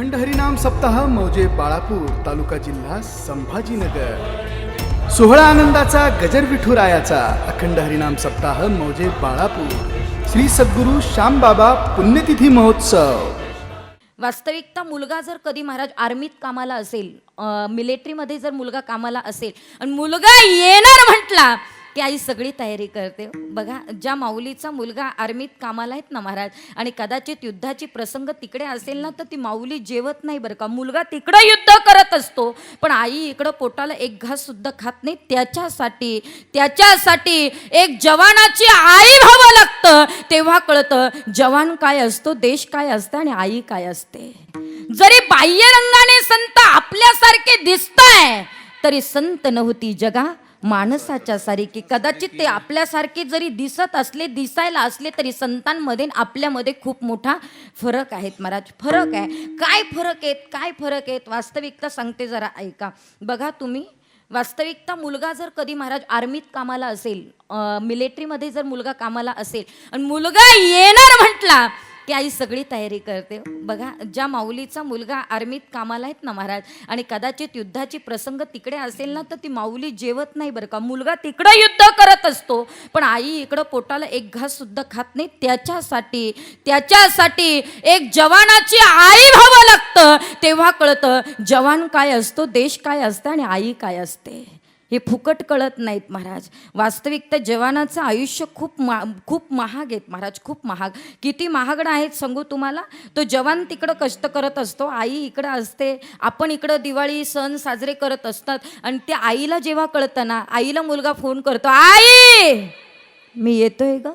अखंड हरिनाम सप्ताह मौजे बाळापूर तालुका जिल्हा संभाजीनगर. सोहळा आनंदाचा गजर विठुरायाचा अखंड हरिनाम सप्ताह मौजे बाळापूर. श्री सद्गुरू श्यामबाबा पुण्यतिथी महोत्सव. वास्तविकता मुलगा जर कधी महाराज आर्मीत कामाला असेल मिलिटरीमध्ये जर मुलगा कामाला असेल आणि मुलगा येणार म्हटला की आई सगळी तयारी करते. बघा ज्या माऊलीचा मुलगा आर्मीत कामाला आहेत ना महाराज आणि कदाचित युद्धाची प्रसंग तिकडे असेल ना तर ती माऊली जेवत नाही बरं का. मुलगा तिकडं युद्ध करत असतो पण आई इकडं पोटाला एक घास सुद्धा खात नाही. त्याच्यासाठी त्याच्यासाठी एक जवानाची आई व्हावं लागतं. तेव्हा कळतं जवान काय असतो देश काय असतं आणि आई काय असते. जरी बाह्य रंगाने संत आपल्यासारखे दिसताय तरी संत नव्हती जगा. माणसाच्या सारखी कदाचित ते आपल्यासारखे जरी दिसत असले दिसायला असले तरी संतांमध्ये आपल्यामध्ये खूप मोठा फरक आहेत महाराज. फरक आहे. काय फरक आहेत? काय फरक आहेत? वास्तविकता सांगते जरा ऐका. बघा तुम्ही वास्तविकता मुलगा जर कधी महाराज आर्मीत कामाला असेल मिलिटरीमध्ये जर मुलगा कामाला असेल आणि मुलगा येणार म्हटला की आई सगळी तयारी करते. बघा ज्या माऊलीचा मुलगा आर्मीत कामाला आहेत ना महाराज आणि कदाचित युद्धाची प्रसंग तिकडे असेल ना तर ती माऊली जेवत नाही बरं का. मुलगा तिकडं युद्ध करत असतो पण आई इकडं पोटाला एक घास सुद्धा खात नाही. त्याच्यासाठी त्याच्यासाठी एक जवानाची आई व्हावं लागतं. तेव्हा कळतं जवान काय असतो देश काय असतं आणि आई काय असते. हे फुकट कळत नाहीत महाराज. वास्तविकता जवानाचं आयुष्य खूप मा खूप महाग आहेत महाराज खूप महाग. किती महागडं आहेत सांगू तुम्हाला? तो जवान तिकडं कष्ट करत असतो आई इकडं असते आपण इकडं दिवाळी सण साजरे करत असतात आणि त्या आईला जेव्हा कळतं ना आईला मुलगा फोन करतो आई! मी येतोय ग.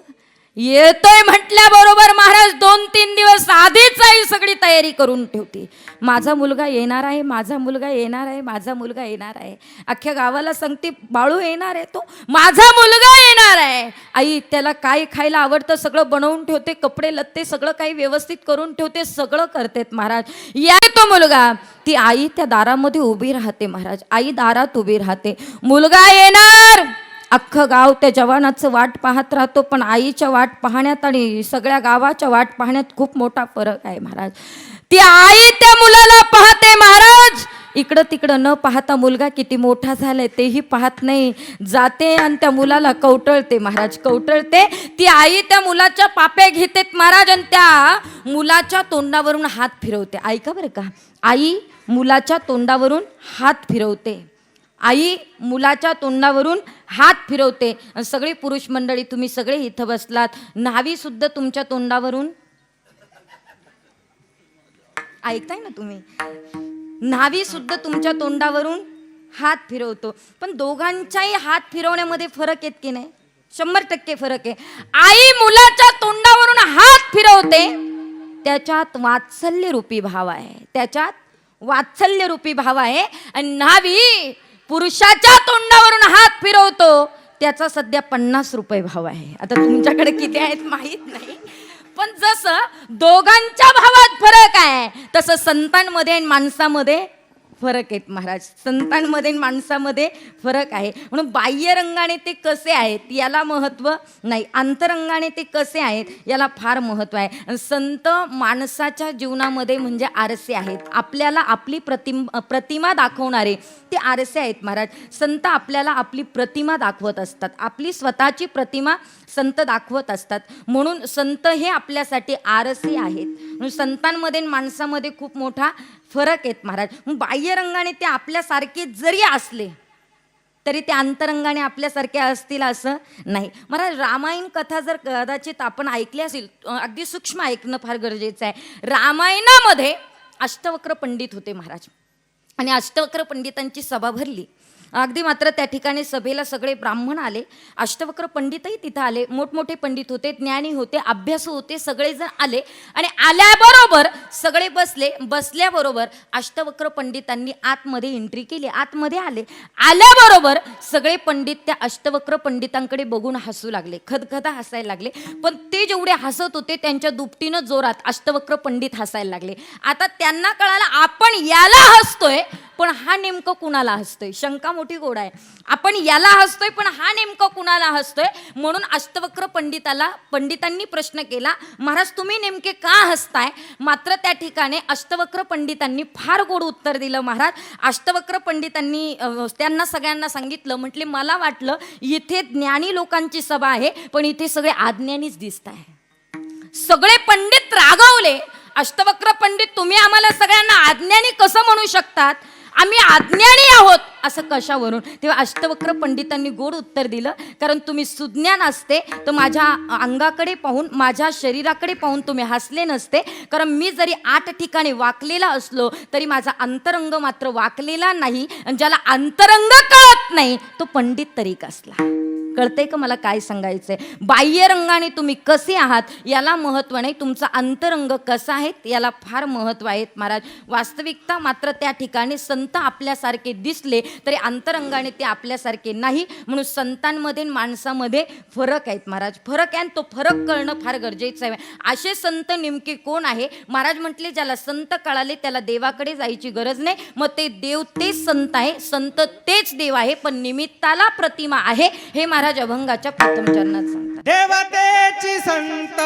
येतोय म्हटल्याबरोबर महाराज दोन तीन दिवस आधीच आई सगळी तयारी करून ठेवते. माझा मुलगा येणार आहे माझा मुलगा येणार आहे माझा मुलगा येणार आहे. अख्ख्या गावाला सांगते बाळू येणार आहे तो. माझा मुलगा येणार आहे. आई त्याला काय खायला आवडतं सगळं बनवून ठेवते कपडे लत्ते सगळं काही व्यवस्थित करून ठेवते सगळं करतेत महाराज. या तो मुलगा. ती आई त्या दारामध्ये उभी राहते महाराज. आई दारात उभी राहते. मुलगा येणार! अख्खं गाव त्या जवानाचं वाट पाहत राहतो पण आईच्या वाट पाहण्यात आणि सगळ्या गावाच्या वाट पाहण्यात खूप मोठा फरक आहे महाराज. ती आई त्या मुलाला पाहते महाराज. इकडं तिकडं न पाहता मुलगा किती मोठा झालाय तेही पाहत नाही. जाते आणि त्या मुलाला कवटळते महाराज कवटळते. ती आई त्या मुलाच्या पाप्या घेतेत महाराज आणि त्या मुलाच्या तोंडावरून हात फिरवते. ऐका बरं का. आई मुलाच्या तोंडावरून हात फिरवते. आई मुलाच्या तोंडावरून हात फिरवते. सगळी पुरुष मंडळी तुम्ही सगळे इथं बसलात. न्हावी सुद्धा तुमच्या तोंडावरून. ऐकताय ना तुम्ही? न्हावी सुद्धा तुमच्या तोंडावरून हात फिरवतो. पण दोघांच्याही हात फिरवण्यामध्ये फरक आहेत की नाही? शंभर टक्के फरक आहे. आई मुलाच्या तोंडावरून हात फिरवते. त्याच्यात वात्सल्य रूपी भाव आहे. त्याच्यात वात्सल्य रूपी भाव आहे. आणि न्हावी पुरुषाच्या तोंडावरून हात फिरवतो. त्याचा सध्या पन्नास रुपये भाव आहे. आता तुमच्याकडे किती आहेत माहीत नाही. पण जसं दोघांच्या भावात फरक आहे तसं संतांमध्ये आणि माणसामध्ये फरक आहेत महाराज. संतांमध्ये आणि माणसामध्ये फरक आहे. म्हणून बाह्य रंगाने ते कसे आहेत याला महत्त्व नाही. अंतरंगाने ते कसे आहेत याला फार महत्त्व आहे. संत माणसाच्या जीवनामध्ये म्हणजे आरसे आहेत. आपल्याला आपली प्रतिम प्रतिमा दाखवणारे ते आरसे आहेत महाराज. संत आपल्याला आपली प्रतिमा दाखवत असतात. आपली स्वतःची प्रतिमा संत दाखवत असतात. म्हणून संत हे आपल्यासाठी आरसे आहेत. संतांमध्ये माणसामध्ये खूप मोठा फरक आहेत महाराज. मग ते आपल्यासारखे जरी असले तरी ते अंतरंगाने आपल्यासारखे असतील असं नाही. महाराज रामायण कथा जर कदाचित आपण ऐकली असेल अगदी सूक्ष्म ऐकणं फार गरजेचं आहे. रामायणामध्ये अष्टवक्र पंडित होते महाराज. आणि अष्टवक्र पंडितांची सभा भरली. अगदी मात्र त्या ठिकाणी सभेला सगळे ब्राह्मण आले. अष्टवक्र पंडितही तिथं आले. मोठमोठे पंडित होते ज्ञानी होते अभ्यास होते सगळेजण आले आणि आल्याबरोबर सगळे बसले. बसल्याबरोबर अष्टवक्र पंडितांनी आतमध्ये एंट्री केली. आतमध्ये आले. आल्याबरोबर सगळे पंडित त्या अष्टवक्र पंडितांकडे बघून हसू लागले. खदखदा हसायला लागले. पण ते जेवढे हसत होते त्यांच्या दुपटीनं जोरात अष्टवक्र पंडित हसायला लागले. आता त्यांना कळालं आपण याला हसतोय. पण हा नेमकं कुणाला हसतोय? शंका मोठी गोड आहे. आपण याला हसतोय पण हा नेमकं कुणाला हसतोय? म्हणून अष्टवक्र पंडिताला पंडितांनी प्रश्न केला महाराज तुम्ही नेमके का हसताय? मात्र त्या ठिकाणी अष्टवक्र पंडितांनी फार गोड उत्तर दिलं महाराज. अष्टवक्र पंडितांनी त्यांना सगळ्यांना सांगितलं म्हटले मला वाटलं इथे ज्ञानी लोकांची सभा आहे पण इथे सगळे आज्ञानीच दिसत आहे. सगळे पंडित रागावले. अष्टवक्र पंडित तुम्ही आम्हाला सगळ्यांना आज्ञानी कसं म्हणू शकतात? आम्ही अज्ञानी आहोत असं कशावरून? तेव्हा अष्टवक्र पंडितांनी गोड उत्तर दिलं कारण तुम्ही सुज्ञान असते तर माझ्या अंगाकडे पाहून माझ्या शरीराकडे पाहून तुम्ही हसले नसते. कारण मी जरी आठ ठिकाणी वाकलेला असलो तरी माझा अंतरंग मात्र वाकलेला नाही आणि ज्याला अंतरंग कळत नाही तो पंडित तरी कसला? कळतंय का मला काय सांगायचं आहे बाह्य रंगाने तुम्ही कसे आहात? याला महत्त्व नाही. तुमचा अंतरंग कसा आहे? याला फार महत्त्व आहे महाराज. वास्तविकता मात्र त्या ठिकाणी संत आपल्यासारखे दिसले तरी अंतरंगाने ते आपल्यासारखे नाही. म्हणून संतांमध्ये माणसामध्ये फरक आहेत महाराज. फरक आहे आणि तो फरक कळणं फार गरजेचं आहे. असे संत नेमके कोण आहे? महाराज म्हटले ज्याला संत कळाले त्याला देवाकडे जायची गरज नाही. मग ते देव तेच संत आहे. संत तेच देव आहे पण निमित्ताला प्रतिमा आहे. हे महाराज अभंगाच्या प्रथम चरणात सांगतात. देवतेची संत.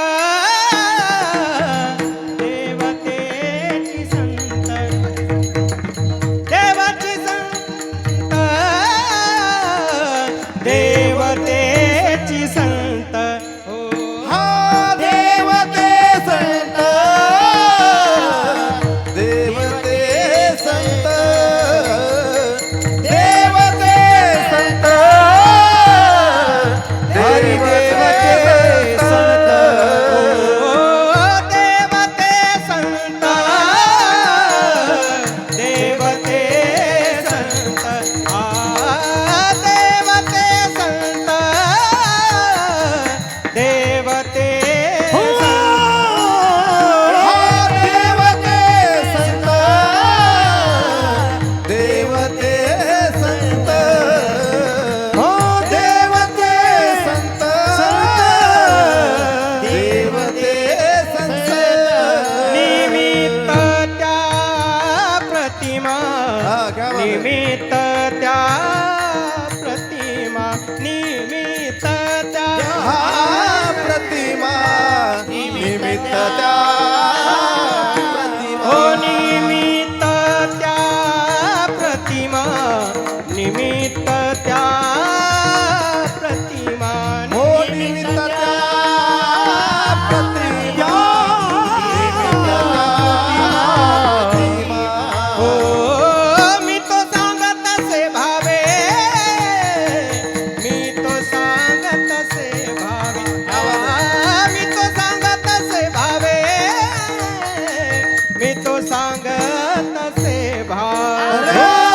मी तो सांगत असे भावे.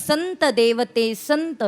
संत देवते संत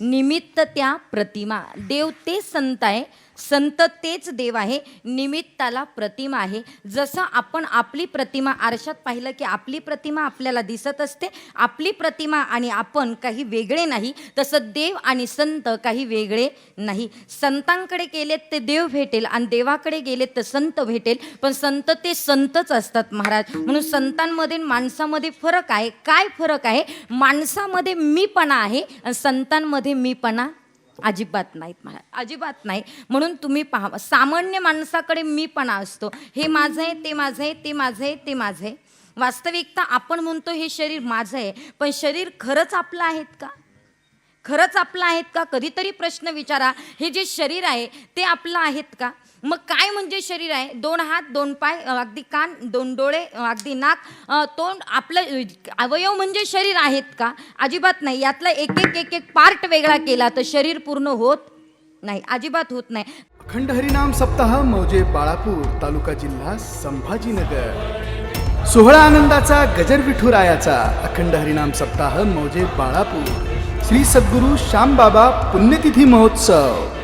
निमित्त त्या प्रतिमा. देव ते संत आहे संत तेच देव आहे निमित्ताला प्रतिमा आहे. जसं आपण आपली प्रतिमा आरशात पाहिलं की आपली प्रतिमा आपल्याला दिसत असते आपली प्रतिमा आणि आपण काही वेगळे नाही तसं देव आणि संत काही वेगळे नाही. संतांकडे गेलेत ते देव भेटेल आणि देवाकडे गेलेत तर संत भेटेल पण संत ते संतच असतात महाराज. म्हणून संतांमध्ये माणसामध्ये फरक आहे. काय फरक आहे? माणसामध्ये मीपणा आहे आणि संतांमध्ये मीपणा अजिबात नाहीत मला. अजिबात नाही. म्हणून तुम्ही पहा सामान्य माणसाकडे मीपणा असतो. हे माझं आहे ते माझं आहे ते माझं आहे ते माझं आहे. वास्तविकता आपण म्हणतो हे शरीर माझं आहे. पण शरीर खरंच आपलं आहेत का? खरंच आपलं आहेत का? कधीतरी प्रश्न विचारा. हे जे शरीर आहे ते आपलं आहेत का? मग काय म्हणजे शरीर आहे? दोन हात दोन पाय अगदी कान दोन डोळे अगदी नाक तोंड आपलं अवयव म्हणजे शरीर आहेत का? अजिबात नाही. यातला एक एक एक एक पार्ट वेगळा केला तर शरीर पूर्ण होत नाही. अजिबात होत नाही. अखंड हरिनाम सप्ताह मौजे बाळापूर तालुका जिल्हा संभाजीनगर. सोहळा आनंदाचा गजर विठुरायाचा. अखंड हरिनाम सप्ताह मौजे बाळापूर. श्री सद्गुरू श्यामबाबा पुण्यतिथी महोत्सव.